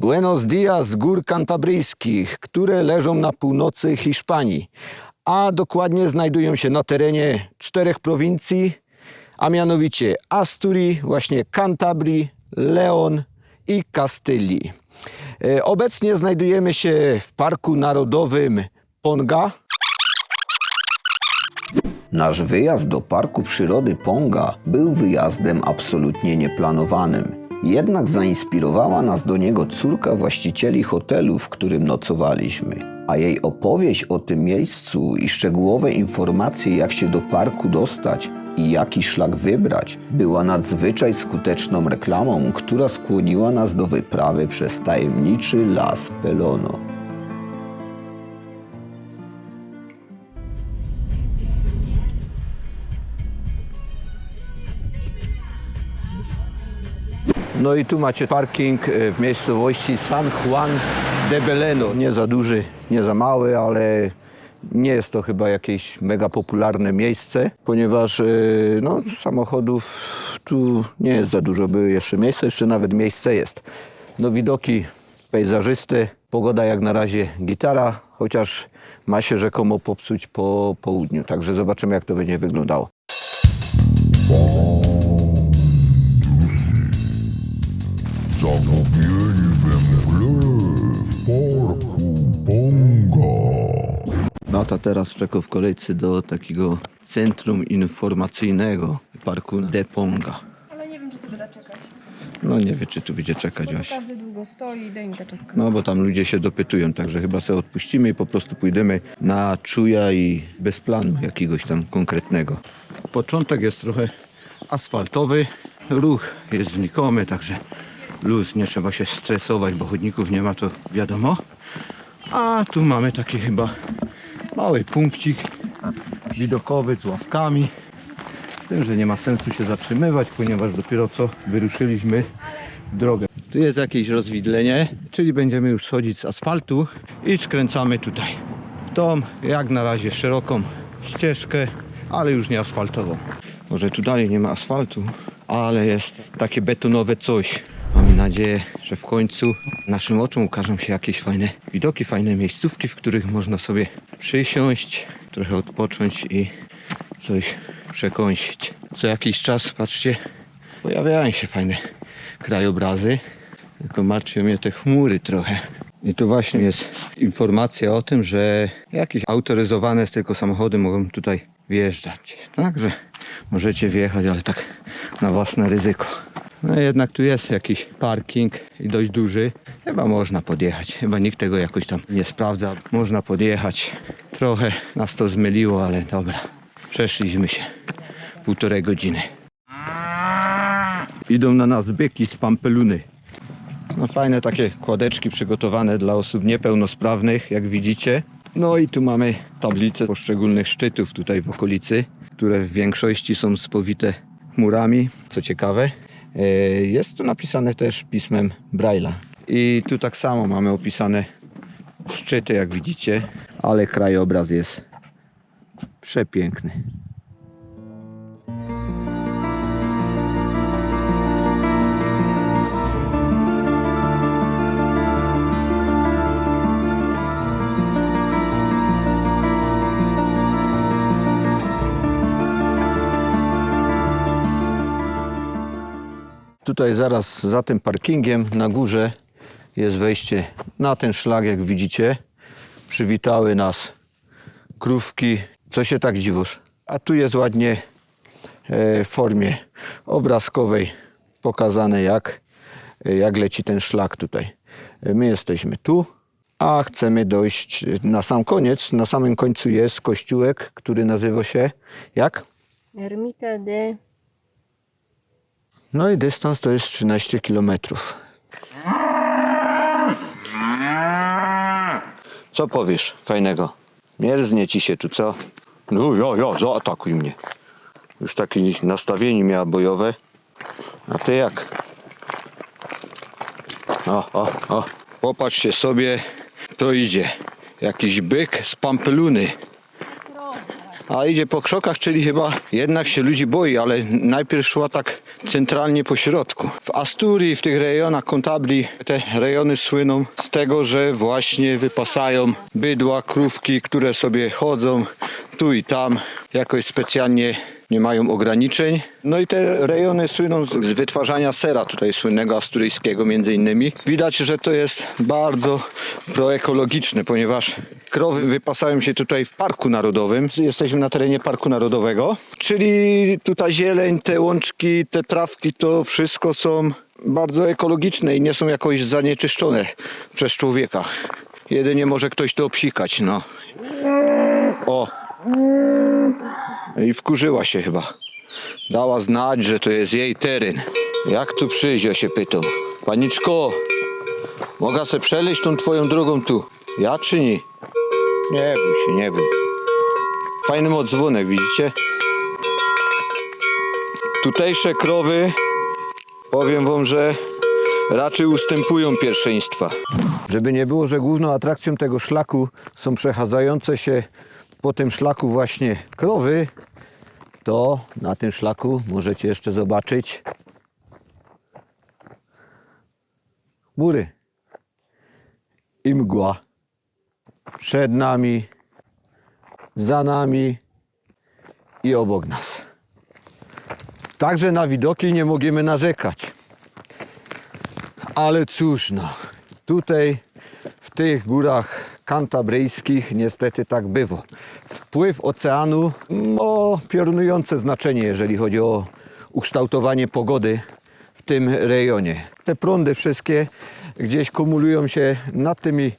Buenos dias gór kantabryjskich, które leżą na północy Hiszpanii, a dokładnie znajdują się na terenie czterech prowincji, a mianowicie Asturii, właśnie Kantabrii, Leon i Kastylii. E, Obecnie znajdujemy się w Parku Narodowym Ponga. Nasz wyjazd do Parku Przyrody Ponga był wyjazdem absolutnie nieplanowanym. Jednak zainspirowała nas do niego córka właścicieli hotelu, w którym nocowaliśmy. A jej opowieść o tym miejscu i szczegółowe informacje, jak się do parku dostać i jaki szlak wybrać, była nadzwyczaj skuteczną reklamą, która skłoniła nas do wyprawy przez tajemniczy las Pelono. No i tu macie parking e, w miejscowości San Juan de Beleno. Nie za duży, nie za mały, ale nie jest to chyba jakieś mega popularne miejsce, ponieważ e, no, samochodów tu nie jest za dużo. Były jeszcze miejsce, jeszcze nawet miejsce jest. No widoki pejzażyste, pogoda jak na razie gitara, chociaż ma się rzekomo popsuć po południu. Także zobaczymy jak to będzie wyglądało. Zagubieni we mgle w parku Ponga. Beata teraz czeka w kolejce do takiego centrum informacyjnego parku Deponga. Ale nie wiem, czy tu będę czekać. No nie wie, czy tu będzie czekać Bo właśnie. każdy długo stoi i daj mi tę czapkę. No bo tam ludzie się dopytują, także chyba sobie odpuścimy i po prostu pójdziemy na czuja i bez planu jakiegoś tam konkretnego. Początek jest trochę asfaltowy, ruch jest znikomy, także luz, nie trzeba się stresować, bo chodników nie ma, to wiadomo. A tu mamy taki chyba mały punkcik widokowy z ławkami. Z tym, że nie ma sensu się zatrzymywać, ponieważ dopiero co wyruszyliśmy w drogę. Tu jest jakieś rozwidlenie, czyli będziemy już schodzić z asfaltu i skręcamy tutaj tą, jak na razie szeroką ścieżkę, ale już nie asfaltową. Może tu dalej nie ma asfaltu, ale jest takie betonowe coś. Nadzieję, że w końcu naszym oczom ukażą się jakieś fajne widoki, fajne miejscówki, w których można sobie przysiąść, trochę odpocząć i coś przekąsić. Co jakiś czas, patrzcie, pojawiają się fajne krajobrazy, tylko martwią mnie te chmury trochę. I tu właśnie jest informacja o tym, że jakieś autoryzowane tylko samochody mogą tutaj wjeżdżać. Także możecie wjechać, ale tak na własne ryzyko. No jednak tu jest jakiś parking i dość duży. Chyba można podjechać. Chyba nikt tego jakoś tam nie sprawdza. Można podjechać. Trochę nas to zmyliło, ale dobra. Przeszliśmy się. Półtorej godziny. Idą na nas byki z Pampeluny. No fajne takie kładeczki przygotowane dla osób niepełnosprawnych, jak widzicie. No i tu mamy tablice poszczególnych szczytów tutaj w okolicy, które w większości są spowite chmurami, co ciekawe. E, Jest tu napisane też pismem Braille'a. I tu tak samo mamy opisane szczyty, jak widzicie, ale krajobraz jest przepiękny. Tutaj zaraz za tym parkingiem na górze jest wejście na ten szlak, jak widzicie. Przywitały nas krówki. Co się tak dziwisz? A tu jest ładnie e, w formie obrazkowej pokazane, jak, jak leci ten szlak tutaj. My jesteśmy tu, a chcemy dojść na sam koniec. Na samym końcu jest kościółek, który nazywa się jak? Ermita de... No i dystans to jest 13 km. Co powiesz fajnego? Mierznie ci się tu, co? No ja, ja, zaatakuj mnie. Już takie nastawienie miała bojowe. A ty jak? O, o, o. Popatrzcie sobie, to idzie. Jakiś byk z Pampeluny. A idzie po krzokach, czyli chyba jednak się ludzi boi, ale najpierw szła tak centralnie po środku. W Asturii, w tych rejonach Kontabli, te rejony słyną z tego, że właśnie wypasają bydła, krówki, które sobie chodzą tu i tam, jakoś specjalnie nie mają ograniczeń. No i te rejony słyną z, z wytwarzania sera tutaj słynnego asturyjskiego między innymi. Widać, że to jest bardzo proekologiczne, ponieważ krowy wypasają się tutaj w Parku Narodowym. Jesteśmy na terenie Parku Narodowego, czyli tutaj zieleń, te łączki, te trawki, to wszystko są bardzo ekologiczne i nie są jakoś zanieczyszczone przez człowieka. Jedynie może ktoś to obsikać, no. O, i wkurzyła się chyba. Dała znać, że to jest jej teren. Jak tu przyjść, ja się pytam. Paniczko, mogę se przeleźć tą twoją drogą tu? Ja czy nie? Nie bój się, nie bój. Fajny odzwonek, widzicie? Tutejsze krowy, powiem wam, że raczej ustępują pierwszeństwa. Żeby nie było, że główną atrakcją tego szlaku są przechadzające się po tym szlaku właśnie krowy, to na tym szlaku możecie jeszcze zobaczyć chmury i mgła. Przed nami, za nami i obok nas. Także na widoki nie możemy narzekać. Ale cóż no, tutaj w tych górach kantabryjskich niestety tak bywa. Wpływ oceanu ma piorunujące znaczenie, jeżeli chodzi o ukształtowanie pogody w tym rejonie. Te prądy wszystkie gdzieś kumulują się nad tymi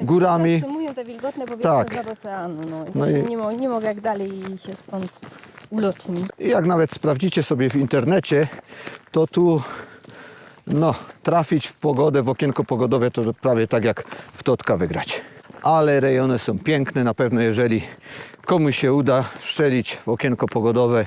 górami. Zatrzymują te wilgotne powietrze Tak. tak. oceanu. No. I No i- nie, mo- nie mogę jak dalej się stąd uloczni. I jak nawet sprawdzicie sobie w internecie, to tu no, trafić w pogodę, w okienko pogodowe to prawie tak jak w totka wygrać. Ale rejony są piękne, na pewno jeżeli komuś się uda wszczelić w okienko pogodowe,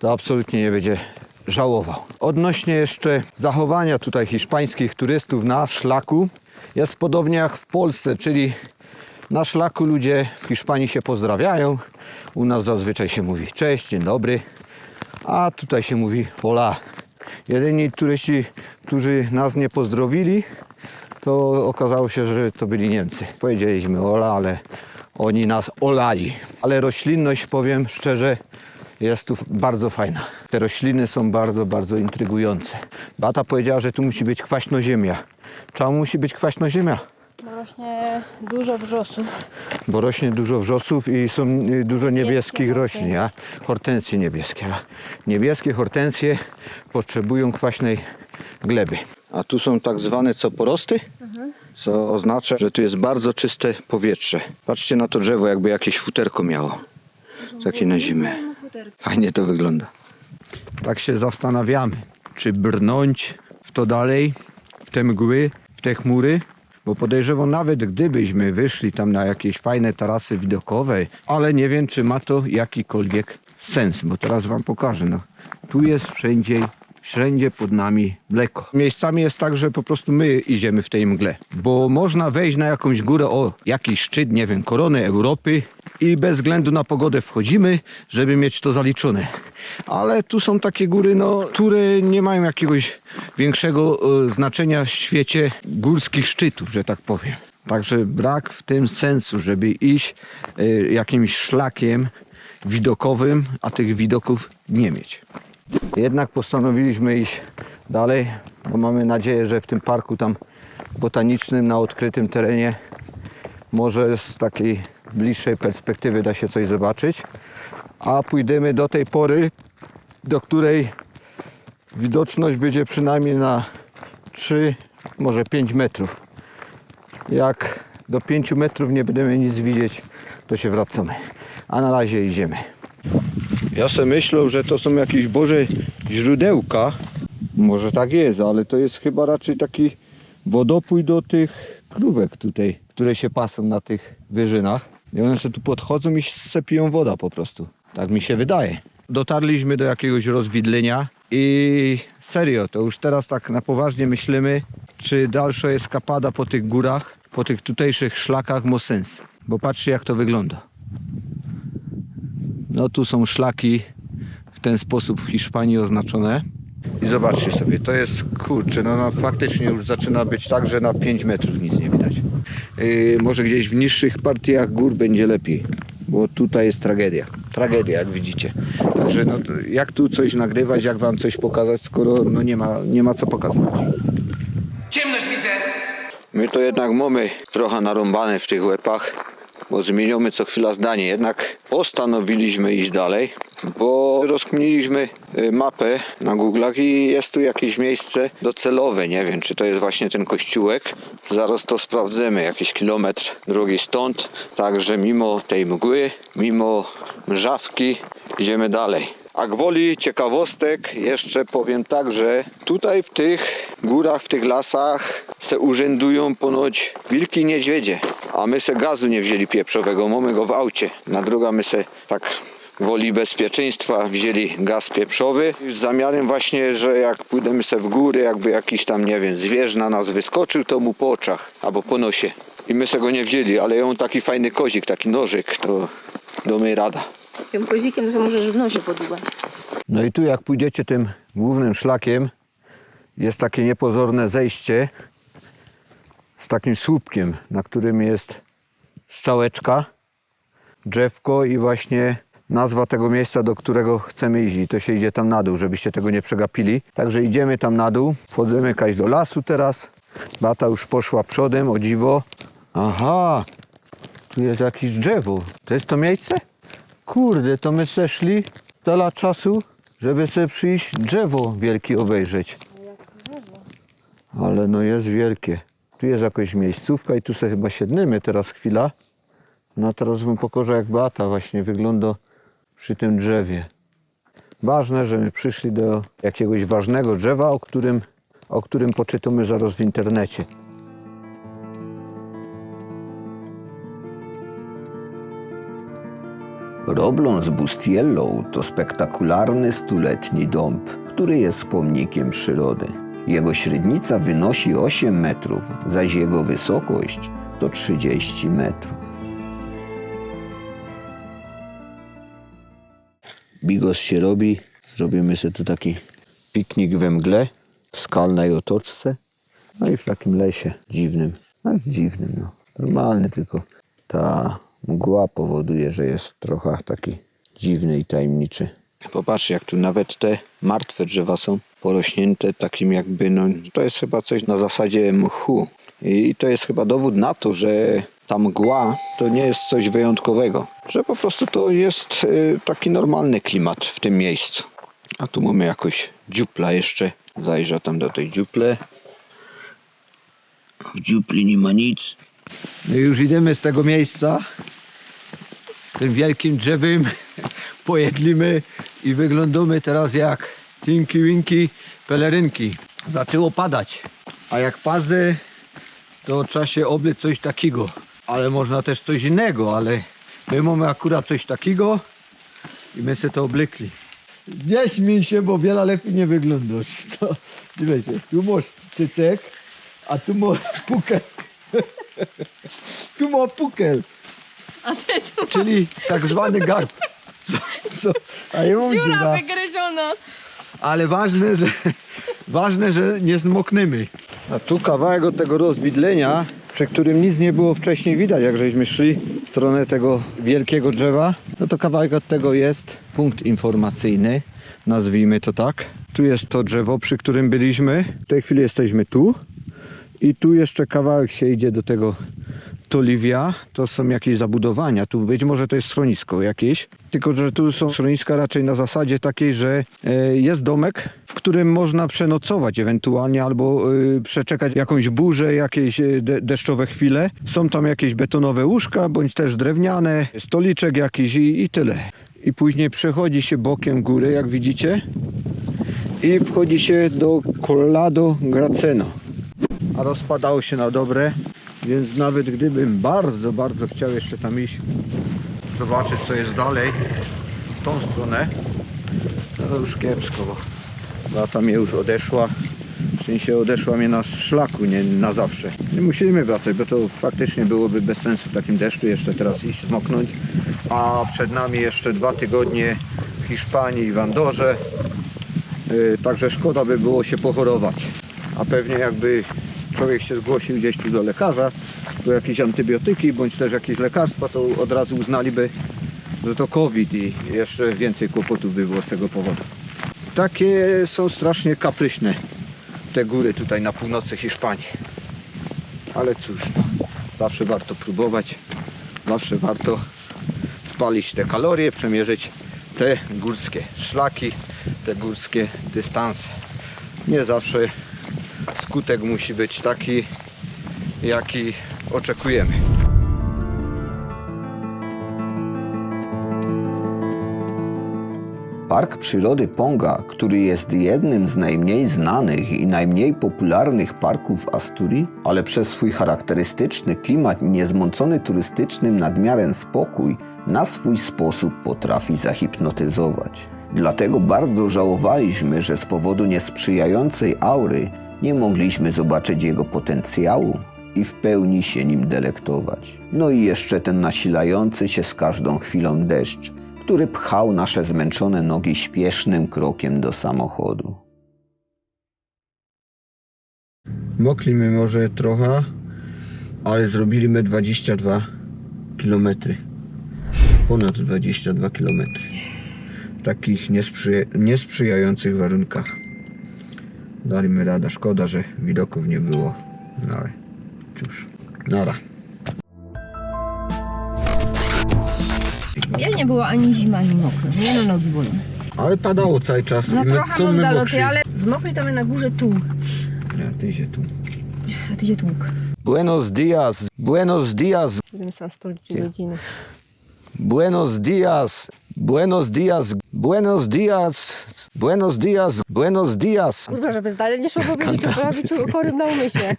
to absolutnie nie będzie żałował. Odnośnie jeszcze zachowania tutaj hiszpańskich turystów na szlaku, jest podobnie jak w Polsce, czyli na szlaku ludzie w Hiszpanii się pozdrawiają. U nas zazwyczaj się mówi cześć, dzień dobry, a tutaj się mówi hola. Jedyni turyści, którzy nas nie pozdrowili, to okazało się, że to byli Niemcy. Powiedzieliśmy hola, ale oni nas olali. Ale roślinność, powiem szczerze, jest tu bardzo fajna. Te rośliny są bardzo, bardzo intrygujące. Bata powiedziała, że tu musi być kwaśnoziemia. Czemu musi być kwaśnoziemia? No właśnie dużo wrzosów. Bo rośnie dużo wrzosów i są y, dużo niebieskich roślin, a hortensje niebieskie. Niebieskie hortensje potrzebują kwaśnej gleby. A tu są tak zwane coporosty, co oznacza, że tu jest bardzo czyste powietrze. Patrzcie na to drzewo, jakby jakieś futerko miało. Takie na zimę. Fajnie to wygląda. Tak się zastanawiamy, czy brnąć w to dalej, w te mgły, w te chmury, bo podejrzewam nawet gdybyśmy wyszli tam na jakieś fajne tarasy widokowe, ale nie wiem czy ma to jakikolwiek sens, bo teraz wam pokażę. No, tu jest wszędzie, wszędzie pod nami mleko. Miejscami jest tak, że po prostu my idziemy w tej mgle, bo można wejść na jakąś górę, o jakiś szczyt, nie wiem, korony Europy i bez względu na pogodę wchodzimy, żeby mieć to zaliczone. Ale tu są takie góry, no, które nie mają jakiegoś większego e, znaczenia w świecie górskich szczytów, że tak powiem. Także brak w tym sensu, żeby iść e, jakimś szlakiem widokowym, a tych widoków nie mieć. Jednak postanowiliśmy iść dalej, bo mamy nadzieję, że w tym parku tam botanicznym na odkrytym terenie może z takiej bliższej perspektywy da się coś zobaczyć. A pójdziemy do tej pory, do której widoczność będzie przynajmniej na 3, może 5 metrów. Jak do 5 metrów nie będziemy nic widzieć, to się wracamy. A na razie idziemy. Ja sobie myślę, że to są jakieś Boże źródełka. Może tak jest, ale to jest chyba raczej taki wodopój do tych krówek tutaj, które się pasą na tych wyżynach. I one sobie tu podchodzą i se piją woda po prostu. Tak mi się wydaje. Dotarliśmy do jakiegoś rozwidlenia i serio, to już teraz tak na poważnie myślimy, czy dalsza eskapada po tych górach, po tych tutejszych szlakach ma sens. Bo patrzcie jak to wygląda. No tu są szlaki w ten sposób w Hiszpanii oznaczone. I zobaczcie sobie, to jest kurczę, no, no faktycznie już zaczyna być tak, że na 5 metrów nic nie widać. Yy, może gdzieś w niższych partiach gór będzie lepiej, bo tutaj jest tragedia. Tragedia, jak widzicie. Także no, jak tu coś nagrywać, jak wam coś pokazać, skoro no, nie, ma, nie ma co pokazywać. Ciemność widzę! My to jednak mamy trochę narąbane w tych łepach, bo zmieniamy co chwila zdanie. Jednak postanowiliśmy iść dalej, bo rozkminiliśmy y, mapę na Google'ach i jest tu jakieś miejsce docelowe. Nie wiem, czy to jest właśnie ten kościółek. Zaraz to sprawdzimy, jakiś kilometr drogi stąd. Także mimo tej mgły, mimo mrzawki, idziemy dalej. A gwoli ciekawostek jeszcze powiem tak, że tutaj w tych górach, w tych lasach se urzędują ponoć wilki niedźwiedzie. A my se gazu nie wzięli pieprzowego, mamy go w aucie. Na druga my se tak woli bezpieczeństwa wzięli gaz pieprzowy z zamiarem właśnie, że jak pójdziemy se w góry, jakby jakiś tam, nie wiem, zwierz na nas wyskoczył, to mu po oczach albo po nosie. I my se go nie wzięli, ale ją taki fajny kozik, taki nożyk, to domy rada. Tym kozikiem to możesz w nosie podłubać. No i tu jak pójdziecie tym głównym szlakiem, jest takie niepozorne zejście z takim słupkiem, na którym jest strzałeczka, drzewko i właśnie nazwa tego miejsca, do którego chcemy iść. I to się idzie tam na dół, żebyście tego nie przegapili. Także idziemy tam na dół, wchodzimy kaś do lasu teraz. Bata już poszła przodem, o dziwo. Aha, tu jest jakieś drzewo. To jest to miejsce? Kurde, to my szli tyle czasu, żeby sobie przyjść drzewo wielkie obejrzeć. Ale no jest wielkie. Tu jest jakaś miejscówka i tu sobie chyba siedniemy teraz chwila. No teraz wam pokażę jak Beata właśnie wygląda przy tym drzewie. Ważne, że my przyszli do jakiegoś ważnego drzewa, o którym, o którym poczytamy zaraz w internecie. Roblon z Bustiello to spektakularny stuletni dąb, który jest pomnikiem przyrody. Jego średnica wynosi 8 metrów, zaś jego wysokość to 30 metrów. Bigos się robi. Zrobimy sobie tu taki piknik we mgle, w skalnej otoczce. No i w takim lesie dziwnym. No dziwnym, no. Normalny, tylko ta mgła powoduje, że jest trochę taki dziwny i tajemniczy. Popatrzcie, jak tu nawet te martwe drzewa są porośnięte takim jakby, no to jest chyba coś na zasadzie mchu. I to jest chyba dowód na to, że ta mgła to nie jest coś wyjątkowego. Że po prostu to jest y, taki normalny klimat w tym miejscu. A tu mamy jakoś dziupla jeszcze. Zajrzę tam do tej dziuple. W dziupli nie ma nic. Już idziemy z tego miejsca. Tym wielkim drzewem pojedlimy i wyglądamy teraz jak Tinky Winky pelerynki. Zaczęło padać. A jak pazy, to trzeba się obleć coś takiego. Ale można też coś innego, ale my mamy akurat coś takiego i my sobie to oblekli. Nie śmiej się, bo wiele lepiej nie wyglądasz. To, wiecie, tu masz cycek, a tu masz pukel. tu ma pukel. Czyli tak zwany garb. Co? A Dziura wygryziona. Ale ważne, że ważne, że nie zmoknymy. A tu kawałek od tego rozwidlenia, przy którym nic nie było wcześniej widać, jak żeśmy szli w stronę tego wielkiego drzewa. No to kawałek od tego jest punkt informacyjny, nazwijmy to tak. Tu jest to drzewo, przy którym byliśmy. W tej chwili jesteśmy tu. I tu jeszcze kawałek się idzie do tego Toliwia. To są jakieś zabudowania. Tu być może to jest schronisko jakieś. Tylko, że tu są schroniska raczej na zasadzie takiej, że e, jest domek, w którym można przenocować ewentualnie albo e, przeczekać jakąś burzę, jakieś e, de deszczowe chwile. Są tam jakieś betonowe łóżka, bądź też drewniane, stoliczek jakiś i, i tyle. I później przechodzi się bokiem góry, jak widzicie. I wchodzi się do Collado Graceno a rozpadało się na dobre, więc nawet gdybym bardzo, bardzo chciał jeszcze tam iść, zobaczyć co jest dalej, w tą stronę, to już kiepsko, bo lata mnie już odeszła, W sensie odeszła mnie na szlaku, nie na zawsze. Nie musimy wracać, bo to faktycznie byłoby bez sensu w takim deszczu jeszcze teraz iść, zmoknąć. A przed nami jeszcze dwa tygodnie w Hiszpanii i w Andorze. Yy, Także szkoda by było się pochorować. A pewnie jakby człowiek się zgłosił gdzieś tu do lekarza, tu jakieś antybiotyki bądź też jakieś lekarstwa, to od razu uznaliby, że to COVID i jeszcze więcej kłopotów by było z tego powodu. Takie są strasznie kapryśne te góry tutaj na północy Hiszpanii. Ale cóż, no, zawsze warto próbować, zawsze warto spalić te kalorie, przemierzyć te górskie szlaki, te górskie dystanse. Nie zawsze skutek musi być taki, jaki oczekujemy. Park Przyrody Ponga, który jest jednym z najmniej znanych i najmniej popularnych parków w Asturii, ale przez swój charakterystyczny klimat niezmącony turystycznym nadmiarem spokój, na swój sposób potrafi zahipnotyzować. Dlatego bardzo żałowaliśmy, że z powodu niesprzyjającej aury nie mogliśmy zobaczyć jego potencjału i w pełni się nim delektować. No i jeszcze ten nasilający się z każdą chwilą deszcz, który pchał nasze zmęczone nogi śpiesznym krokiem do samochodu. Moklimy może trochę, ale zrobiliśmy 22 km. Ponad 22 km. W takich niesprzyja niesprzyjających warunkach. Daliśmy radę. Szkoda, że widoków nie było. No ale cóż. Nara. Ja nie było ani zima, ani mokro. Nie no, nogi bolą. Ale padało cały czas. No i my trochę mam my daloty, ale zmokli to my na górze tu. Ja, ty się tu. A ty się tłuk. Buenos dias, buenos dias, Będziemy sam stolicy godziny. buenos dias, buenos dias, buenos dias, buenos dias, buenos dias. Kurwa, żeby zdalnie nie szło powiedzieć, to trzeba być chorym na umyśle.